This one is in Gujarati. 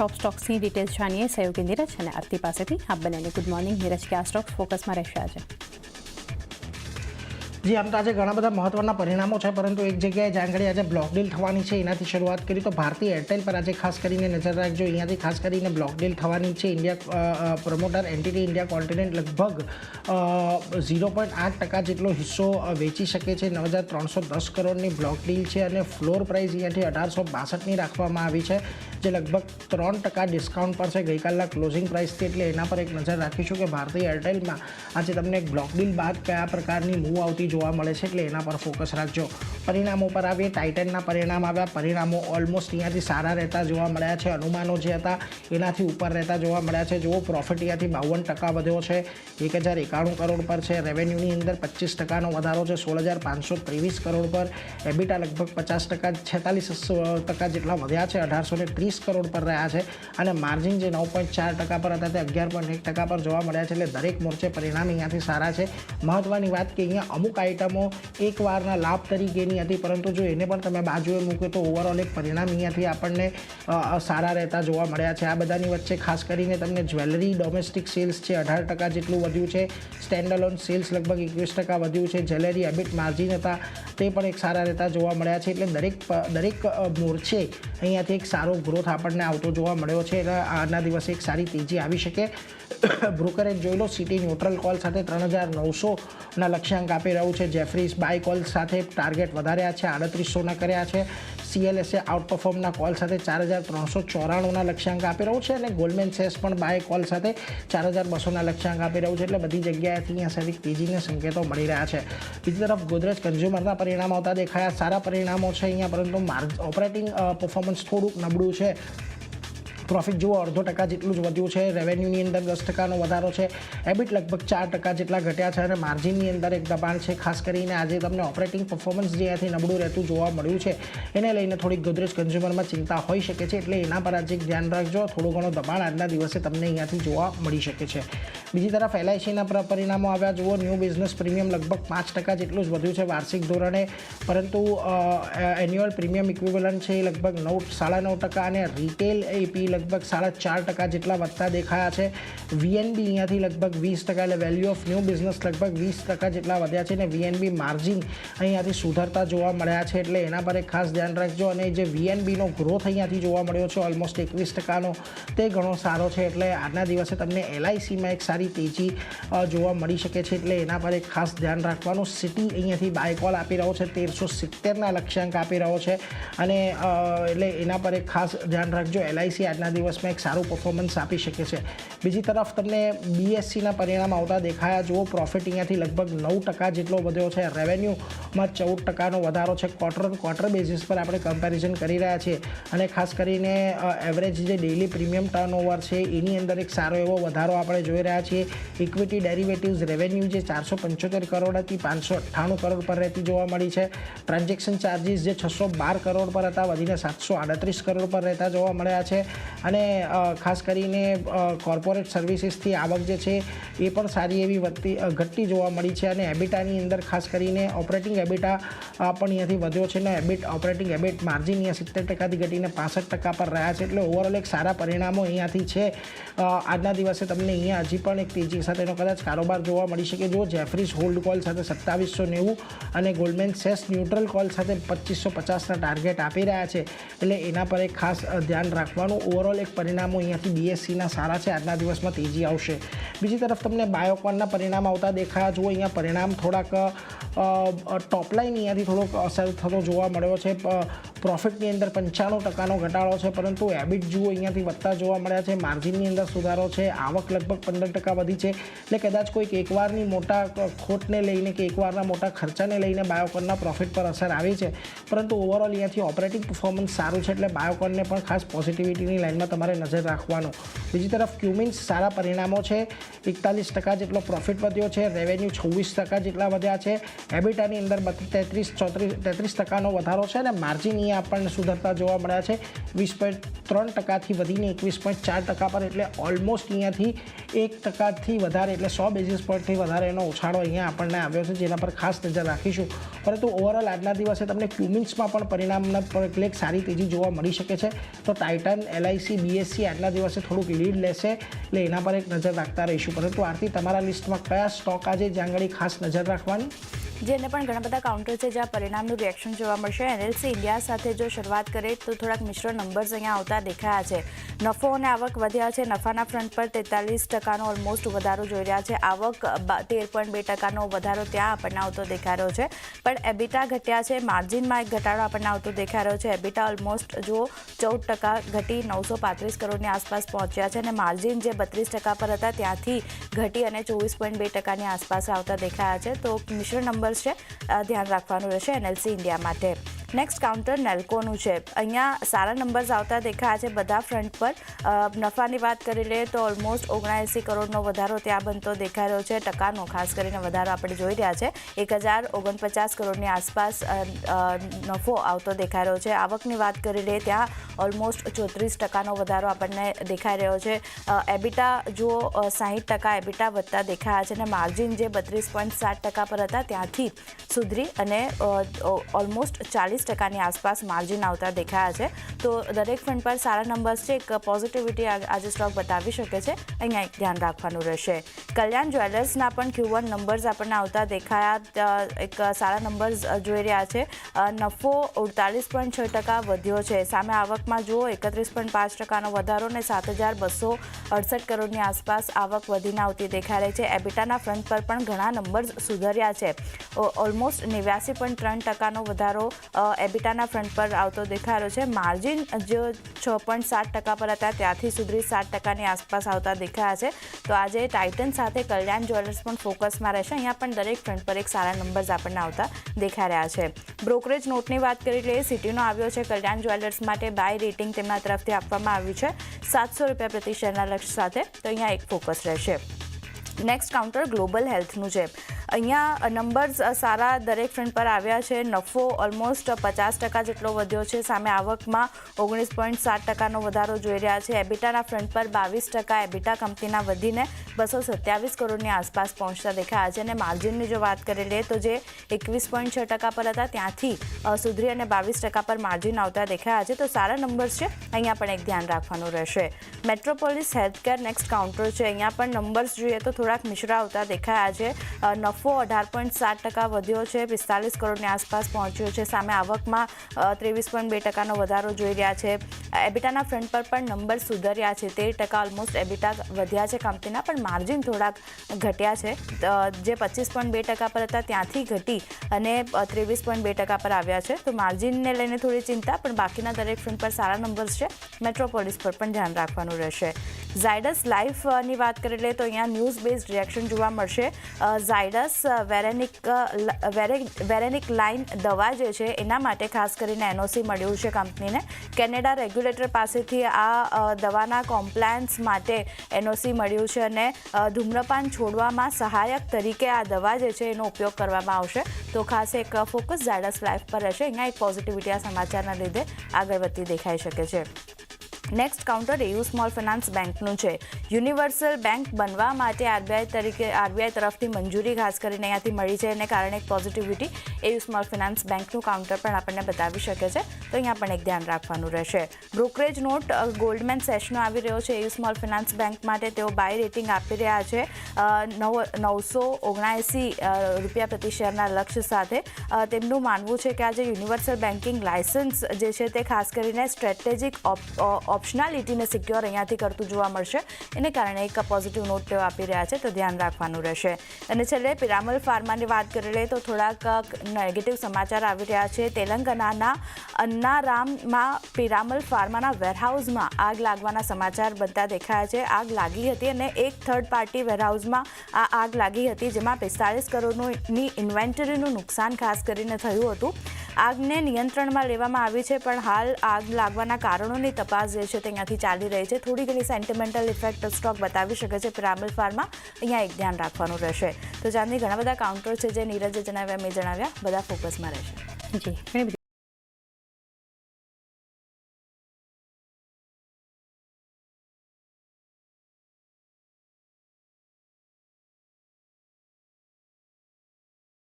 ટોપ સ્ટોક્સની ડિટેલ્સ જાણીએ. સહયોગી નીરજ અને આરતી પાસેથી આપ બંનેને ગુડ મોર્નિંગ નીરજ. આ સ્ટોક્સ ફોકસમાં રહેશે આજે. જી, આમ તો આજે ઘણા બધા મહત્વના પરિણામો છે, પરંતુ એક જગ્યાએ જાંગડી આજે બ્લોક ડીલ થવાની છે, એનાથી શરૂઆત કરી તો ભારતીય એરટેલ પર આજે ખાસ કરીને નજર રાખજો, અહીંયાથી ખાસ કરીને બ્લોક ડીલ થવાની છે, India promoter entity India continent લગભગ ઝીરો પોઈન્ટ આઠ ટકા જેટલો હિસ્સો વેચી શકે છે, નવ હજાર ત્રણસો દસ કરોડની બ્લોક ડીલ છે અને ફ્લોર પ્રાઇસ અહીંયાથી અઢારસો બાસઠની રાખવામાં આવી છે, જે લગભગ ત્રણ ટકા ડિસ્કાઉન્ટ પર છે, ગઈકાલના ક્લોઝિંગ પ્રાઇસથી એટલે એના પર એક નજર રાખીશું કે ભારતીય એરટેલમાં આજે તમને એક બ્લોક ડીલ બાદ કયા પ્રકારની મૂવ આવતી જોવા મળે છે એટલે એના પર ફોકસ રાખજો. પરિણામો પર આવીએ. ટાઇટનના પરિણામ આવ્યા. પરિણામો ઓલમોસ્ટ અહીંયાથી સારા રહેતા જોવા મળ્યા છે. અનુમાનો જે હતા એનાથી ઉપર રહેતા જોવા મળ્યા છે. જુઓ પ્રોફિટ અહીંયાથી બાવન ટકા વધ્યો છે. એક હજાર એકાણું કરોડ પર છે. રેવન્યુની અંદર પચીસ ટકાનો વધારો છે. સોળ હજાર પાંચસો ત્રેવીસ કરોડ પર. એબિટા લગભગ પચાસ ટકા, છેતાલીસ ટકા જેટલા વધ્યા છે. અઢારસો ત્રીસ કરોડ પર રહ્યા છે. અને માર્જિન જે નવ પોઈન્ટ ચાર ટકા પર હતા તે અગિયાર પોઈન્ટ એક ટકા પર જોવા મળ્યા છે. એટલે દરેક મોરચે પરિણામ અહીંયાથી સારા છે. મહત્ત્વની વાત કે અહીંયા અમુક આઇટમો એકવારના લાભ તરીકેની હતી. પરંતુ જો એને પણ તમે બાજુએ મૂકો તો ઓવરઓલ એક પરિણામ અહીંયાથી આપણને સારા રહેતા જોવા મળ્યા છે. આ બધાની વચ્ચે ખાસ કરીને તમને જ્વેલરી ડોમેસ્ટિક સેલ્સ છે અઢાર ટકા જેટલું વધ્યું છે. સ્ટેન્ડઅલોન સેલ્સ લગભગ એકવીસ ટકા વધ્યું છે. જ્વેલરી એબિટ માર્જિન હતા તે પણ એક સારા રહેતા જોવા મળ્યા છે. એટલે દરેક દરેક મોરચે અહીંયાથી એક સારો ગ્રોથ આપણને આવતો જોવા મળ્યો છે. એટલે આજના દિવસે એક સારી તેજી આવી શકે. બ્રોકરેજ જોઈ લો સિટી ન્યુટ્રલ કોલ સાથે ત્રણ હજાર નવસોના લક્ષ્યાંક આપી રહ્યું છે. જેફરીઝ બાય કોલ સાથે ટાર્ગેટ વધાર્યા છે, આડત્રીસોના કર્યા છે. સીએલએસએ આઉટ પરફોર્મના કોલ સાથે ચાર હજાર ત્રણસો ચોરાણુંના લક્ષ્યાંક આપી રહ્યું છે અને ગોલ્ડમેન સેસ પણ બાય કોલ સાથે ચાર હજાર બસોના લક્ષ્યાંક આપી રહ્યું છે એટલે બધી જગ્યાએથી અહીંયા સારી તેજીના સંકેતો મળી રહ્યા છે. બીજી તરફ ગોદરેજ કન્ઝ્યુમરના પરિણામ આવતા દેખાયા. સારા પરિણામો છે અહીંયા, પરંતુ માર્જ ઓપરેટિંગ પરફોર્મન્સ થોડુંક નબળું છે. પ્રોફિટ જુઓ, અડધો ટકા જેટલું જ વધ્યું છે. રેવન્યુની અંદર દસ ટકાનો વધારો છે. એબિટ લગભગ ચાર ટકા જેટલા ઘટ્યા છે અને માર્જિનની અંદર એક દબાણ છે. ખાસ કરીને આજે તમને ઓપરેટિંગ પરફોર્મન્સ જે અહીંથી નબળું રહેતું જોવા મળ્યું છે, એને લઈને થોડીક ગોદરેજ કન્ઝ્યુમરમાં ચિંતા હોઈ શકે છે. એટલે એના પર આજે ધ્યાન રાખજો. થોડું ઘણું દબાણ આજના દિવસે તમને અહીંયાથી જોવા મળી શકે છે. બીજી તરફ એલઆઈસીના પરિણામો આવ્યા. જુઓ ન્યૂ બિઝનેસ પ્રીમિયમ લગભગ પાંચ ટકા જેટલું જ વધ્યું છે વાર્ષિક ધોરણે. પરંતુ એન્યુઅલ પ્રીમિયમ ઇક્વિવલન્ટ છે એ લગભગ નવ સાડા નવ ટકા અને રિટેલ એપી લગભગ સાડા ચાર ટકા જેટલા વધતા દેખાયા છે. વીએનબી અહીંયાથી લગભગ વીસ ટકા એટલે વેલ્યુ ઓફ ન્યૂ બિઝનેસ લગભગ વીસ ટકા જેટલા વધ્યા છે અને વીએનબી માર્જિન અહીંયાથી સુધરતા જોવા મળ્યા છે. એટલે એના પર એક ખાસ ધ્યાન રાખજો અને જે વીએનબીનો ગ્રોથ અહીંયાથી જોવા મળ્યો છે ઓલમોસ્ટ એકવીસ ટકાનો, તે ઘણો સારો છે. એટલે આજના દિવસે તમને એલઆઈસીમાં એક સારી તેજી જોવા મળી શકે છે. એટલે એના પર એક ખાસ ધ્યાન રાખવાનું. સિટી અહીંયાથી બાયકોલ આપી રહ્યો છે. તેરસો સિત્તેરના લક્ષ્યાંક આપી રહ્યો છે. અને એટલે એના પર એક ખાસ ધ્યાન રાખજો. એલઆઈસી આજના દિવસમાં એક સારું પરફોર્મન્સ આપી શકે છે. બીજી તરફ તમને બીએસસીના પરિણામ આવતા દેખાયા. જુઓ પ્રોફિટ અહીંયાથી લગભગ નવ ટકા જેટલો વધ્યો છે. રેવન્યુમાં ચૌદ ટકાનો વધારો છે. ક્વાર્ટર ક્વાર્ટર બેઝિસ પર આપણે કમ્પેરિઝન કરી રહ્યા છીએ. અને ખાસ કરીને એવરેજ જે ડેઇલી પ્રીમિયમ ટર્નઓવર છે, એની અંદર એક સારો એવો વધારો આપણે જોઈ રહ્યા છીએ. ઇક્વિટી ડેરિવેટિવ્સ રેવન્યુ જે ચારસો પંચોતેર કરોડ હતી, પાંચસો અઠ્ઠાણું કરોડ પર રહેતી જોવા મળી છે. ટ્રાન્ઝેક્શન ચાર્જિસ જે છસો બાર કરોડ પર હતા, વધીને સાતસો આડત્રીસ કરોડ પર રહેતા જોવા મળ્યા છે. અને ખાસ કરીને કોર્પોરેટ સર્વિસીસથી આવક જે છે, એ પણ સારી એવી વધતી ઘટતી જોવા મળી છે. અને એબિટાની અંદર ખાસ કરીને ઓપરેટિંગ એબિટા પણ અહીંયાથી વધ્યો છે. અને એબિટ ઓપરેટિંગ એબિટ માર્જિન અહીંયા સિત્તેર ટકાથી ઘટીને પાસઠ ટકા પર રહ્યા છે. એટલે ઓવરઓલ એક સારા પરિણામો અહીંયાથી છે. આજના દિવસે તમને અહીંયા હજી પણ એક તેજી સાથેનો કદાચ કારોબાર જોવા મળી શકે. જો જેફરીઝ હોલ્ડ કોલ સાથે સત્તાવીસો નેવું અને ગોલ્ડમેન સેસ ન્યુટ્રલ કોલ સાથે પચીસો પચાસના ટાર્ગેટ આપી રહ્યા છે. એટલે એના પર એક ખાસ ધ્યાન રાખવાનું. ઓવરઓલ એક પરિણામો અહીંયાથી બીએસસીના સારા છે. આજના દિવસમાં તેજી આવશે. બીજી તરફ તમને બાયોકોનના પરિણામ આવતા દેખાયા. જુઓ, અહીંયા પરિણામ થોડાક ટોપલાઇન અહીંયાથી થોડોક અસર થતો જોવા મળ્યો છે. પ્રોફિટની અંદર પંચાણું ટકાનો ઘટાડો છે, પરંતુ એબિટ જુઓ, અહીંયાથી વધતા જોવા મળ્યા છે. માર્જિનની અંદર સુધારો છે, આવક લગભગ પંદર ટકા વધી છે એટલે કદાચ કોઈક એકવારની મોટા ખોટને લઈને કે એકવારના મોટા ખર્ચાને લઈને બાયોકોનના પ્રોફિટ પર અસર આવી છે. પરંતુ ઓવરઓલ અહીંયાથી ઓપરેટિંગ પરફોર્મન્સ સારું છે, એટલે બાયોકોનને પણ ખાસ પોઝિટિવિટીની લાઇનમાં તમારે નજર રાખવાનો. બીજી તરફ ક્યુમિન્સ સારા પરિણામો છે, એકતાલીસ ટકા જેટલો પ્રોફિટ વધ્યો છે રેવન્યુ છવ્વીસ ટકા જેટલા વધ્યા છે. એબિટાની અંદર તેત્રીસ, ચોત્રીસ, તેત્રીસ ટકાનો વધારો છે અને માર્જિન અહીંયા આપણને સુધરતા જોવા મળ્યા છે. વીસ પોઈન્ટ ત્રણ ટકાથી વધીને એકવીસ પોઈન્ટ ચાર ટકા પર એટલે ઓલમોસ્ટ અહીંયાથી એક ટકાથી વધારે એટલે સો બેઝિસ પોઈન્ટથી વધારે એનો ઉછાળો અહીંયા આપણને આવ્યો છે, જેના પર ખાસ નજર રાખીશું. પરંતુ ઓવરઓલ આજના દિવસે તમને ક્યુમિન્સમાં પણ પરિણામના પર એટલે સારી તેજી જોવા મળી શકે છે. તો ટાઇટન એલઆઈસી બીએસસી આજના દિવસે થોડુંક લીડ લેશે, એટલે એના પર એક નજર રાખતા રહીશું. પરંતુ આરતી, તમારા લિસ્ટમાં કયા સ્ટોક આજે જ્યાં ખાસ નજર રાખવાની? જેને પણ ઘણા બધા કાઉન્ટર છે જ્યાં પરિણામનું રિએક્શન જોવા મળશે. એનએલસી ઇન્ડિયા સાથે જો શરૂઆત કરે તો થોડાક મિશ્ર નંબર્સ અહીંયા આવતા દેખાયા છે. નફો અને આવક વધ્યા છે. નફાના ફ્રન્ટ પર તેતાલીસ ટકાનો ઓલમોસ્ટ વધારો જોઈ રહ્યા છે. આવક તેર પોઈન્ટ બે ટકાનો વધારો ત્યાં આપણને આવતો દેખાઈ રહ્યો છે. પણ એબિટા ઘટ્યા છે. માર્જિનમાં એક ઘટાડો આપણને આવતો દેખાઈ રહ્યો છે. એબિટા ઓલમોસ્ટ જો ચૌદ ટકા ઘટી નવસો પાંત્રીસ કરોડની આસપાસ પહોંચ્યા છે અને માર્જિન જે બત્રીસ ટકા પર હતા ત્યાંથી ઘટી અને ચોવીસ પોઈન્ટ બે ટકાની આસપાસ આવતા દેખાયા છે. તો મિશ્ર નંબર્સ છે. ધ્યાન રાખવાનું રહેશે એનએલસી ઇન્ડિયા માટે. નેક્સ્ટ કાઉન્ટર નેલ્કોનું છે. અહીંયા સારા નંબર્સ આવતા દેખાયા છે બધા ફ્રન્ટ પર. નફાની વાત કરી લઈએ તો ઓલમોસ્ટ ઓગણએંસી કરોડનો વધારો ત્યાં બનતો દેખાઈ રહ્યો છે. ટકાનો, ખાસ કરીને વધારો આપણે જોઈ રહ્યા છે. એક હજાર ઓગણપચાસ કરોડની આસપાસ નફો આવતો દેખાઈ રહ્યો છે. આવકની વાત કરી લઈએ ત્યાં ઓલમોસ્ટ ચોત્રીસ ટકાનો વધારો આપણને દેખાઈ રહ્યો છે. એબિટા જો સાહીઠ ટકા એબિટા વધતા દેખાયા છે અને માર્જિન જે બત્રીસ પોઈન્ટ સાત ટકા પર હતા ત્યાંથી સુધરી અને ઓલમોસ્ટ ચાલીસ ટકાની આસપાસ માર્જિન આવતા દેખાયા છે. તો દરેક ફંડ પર સારા નંબર્સ છે. એક પોઝિટિવિટી આજે સ્ટોક બતાવી શકે છે. અહીંયા એક ધ્યાન રાખવાનું રહેશે. કલ્યાણ જ્વેલર્સના પણ ક્યુ વન નંબર્સ આપણને આવતા દેખાયા. એક સારા નંબર્સ જોઈ રહ્યા છે. નફો અડતાલીસ પોઈન્ટ છ ટકા વધ્યો છે. સામે આવકમાં જુઓ, એકત્રીસ પોઈન્ટ પાંચ ટકાનો વધારો ને સાત હજાર બસો અડસઠ કરોડની આસપાસ આવક વધીને આવતી દેખાઈ રહી છે. એબિટાના ફ્રન્ટ પર પણ ઘણા નંબર્સ સુધર્યા છે. ઓલમોસ્ટ નેવ્યાસી પોઈન્ટ ત્રણ ટકાનો વધારો એબિટાના ફ્રન્ટ પર આવતો દેખાઈ છે. માર્જિન જે છ પોઈન્ટ સાત ટકા પર હતા. ત્યાંથી સુધરી સાત ટકાની આસપાસ આવતા દેખાયા છે. તો આજે ટાઇટન સાથે કલ્યાણ જ્વેલર્સ પણ ફોકસમાં રહેશે. અહીંયા પણ દરેક ફ્રન્ટ પર એક સારા નંબર્સ આપણને આવતા દેખાઈ રહ્યા છે. બ્રોકરેજ નોટની વાત કરી લઈએ, સિટીનો આવ્યો છે કલ્યાણ જ્વેલર્સ માટે બાય રેટિંગ તેમના તરફથી આપવામાં આવ્યું છે. સાતસો રૂપિયા પ્રતિ શેરના લક્ષ્ય સાથે. તો અહીંયા એક ફોકસ રહેશે. નેક્સ્ટ કાઉન્ટર ગ્લોબલ હેલ્થનું છે. અહીંયા નંબર્સ સારા દરેક ફ્રન્ટ પર આવ્યા છે. નફો ઓલમોસ્ટ પચાસ ટકા જેટલો વધ્યો છે. સામે આવકમાં ઓગણીસ પોઈન્ટ સાત ટકાનો વધારો જોઈ રહ્યા છે. એબિટાના ફ્રન્ટ પર બાવીસ ટકા, એબિટા કંપનીના વધીને બસો સત્યાવીસ કરોડની આસપાસ પહોંચતા દેખાયા છે. અને માર્જિનની જો વાત કરી લઈએ તો જે એકવીસ પોઈન્ટ છ ટકા પર હતા, ત્યાંથી સુધરી અને બાવીસ ટકા પર માર્જિન આવતા દેખાયા છે. તો સારા નંબર્સ છે. અહીંયા પણ એક ધ્યાન રાખવાનું રહેશે. મેટ્રોપોલિસ હેલ્થકેર નેક્સ્ટ કાઉન્ટર છે. અહીંયા પણ નંબર્સ જોઈએ તો મિશ્રા આવતા દેખાયા છે. નફો અઢાર પોઈન્ટ સાત ટકા વધ્યો છે. પિસ્તાલીસ કરોડની આસપાસ પહોંચ્યો છે. સામે આવકમાં ત્રેવીસ પોઈન્ટ બે ટકાનો વધારો જોઈ રહ્યા છે. એબિટાના ફ્રન્ટ પર પણ નંબર સુધર્યા છે. તેર ટકા ઓલમોસ્ટ એબિટા વધ્યા છે કંપનીના, પણ માર્જિન થોડાક ઘટ્યા છે. જે પચીસ પોઈન્ટ બે ટકા પર હતા, ત્યાંથી ઘટી અને ત્રેવીસ પોઈન્ટ બે ટકા પર આવ્યા છે. તો માર્જિનને લઈને થોડી ચિંતા, પણ બાકીના દરેક ફ્રન્ટ પર સારા નંબર્સ છે. મેટ્રોપોલિસ પર પણ ધ્યાન રાખવાનું રહેશે. ઝાયડસ લાઈફની વાત કરી લઈએ તો અહીંયા ન્યૂઝ બેઝડ રિએક્શન જોવા મળશે. ઝાયડસ વેરેનિક વેરેનિક લાઇન દવા જે છે એના માટે ખાસ કરીને એનઓસી મળ્યું છે કંપનીને. કેનેડા રેગ્યુલેટર પાસેથી આ દવાના કોમ્પ્લાયન્સ માટે એનઓસી મળ્યું છે અને ધૂમ્રપાન છોડવામાં સહાયક તરીકે આ દવા જે છે એનો ઉપયોગ કરવામાં આવશે. તો ખાસ એક ફોકસ ઝાયડસ લાઈફ પર રહેશે. અહીંયા એક પોઝિટિવિટી આ સમાચારના લીધે આગળ વધતી દેખાઈ શકે છે. Next counter AU small finance બેંકનું છે. યુનિવર્સલ બેંક બનવા માટે આરબીઆઈ તરીકે, આરબીઆઈ તરફથી મંજૂરી ખાસ કરીને અહીંયાથી મળી છે એને કારણે એક પોઝિટિવિટી એયુ સ્મોલ ફાઇનાન્સ બેંકનું કાઉન્ટર પણ આપણને બતાવી શકે છે. તો અહીંયા પણ એક ધ્યાન રાખવાનું રહેશે. બ્રોકરેજ નોટ ગોલ્ડમેન સેશનો આવી રહ્યો છે. એયુ સ્મોલ ફિનાન્સ બેંક માટે તેઓ બાય રેટિંગ આપી રહ્યા છે. નવ, નવસો ઓગણએંસી રૂપિયા પ્રતિ શેરના લક્ષ્ય સાથે. તેમનું માનવું છે કે આ જે યુનિવર્સલ બેન્કિંગ લાયસન્સ જે છે તે ખાસ કરીને સ્ટ્રેટેજિક ઓપ્શનાલિટીને સિક્યોર અહીંયાથી કરતું જોવા મળશે. એને કારણે એક પોઝિટિવ નોટ તેઓ આપી રહ્યા છે, તો ધ્યાન રાખવાનું રહેશે. અને છેલ્લે પિરામલ ફાર્માની વાત કરી લઈએ તો થોડાક નેગેટિવ સમાચાર આવી રહ્યા છે. તેલંગાનાના અન્નારામમાં પિરામલ ફાર્માના વેરહાઉસમાં આગ લાગવાના સમાચાર બનતા દેખાયા છે. આગ લાગી હતી અને એક થર્ડ પાર્ટી વેરહાઉસમાં આ આગ લાગી હતી, જેમાં પિસ્તાળીસ કરોડની ઇન્વેન્ટરીનું નુકસાન ખાસ કરીને થયું હતું. આગને નિયંત્રણમાં લેવામાં આવી છે, પણ હાલ આગ લાગવાના કારણોની તપાસ જે છે તે અહીંયાથી ચાલી રહી છે. થોડી ઘણી સેન્ટિમેન્ટલ ઇફેક્ટ સ્ટોક બતાવી શકે છે પિરામલ ફાર્મા અહીંયા એક ધ્યાન રાખવાનું રહેશે. તો જાનની ઘણા બધા કાઉન્ટર છે જે નીરજે જણાવ્યા, મેં જણાવ્યા, બધા ફોકસમાં રહેશે. જી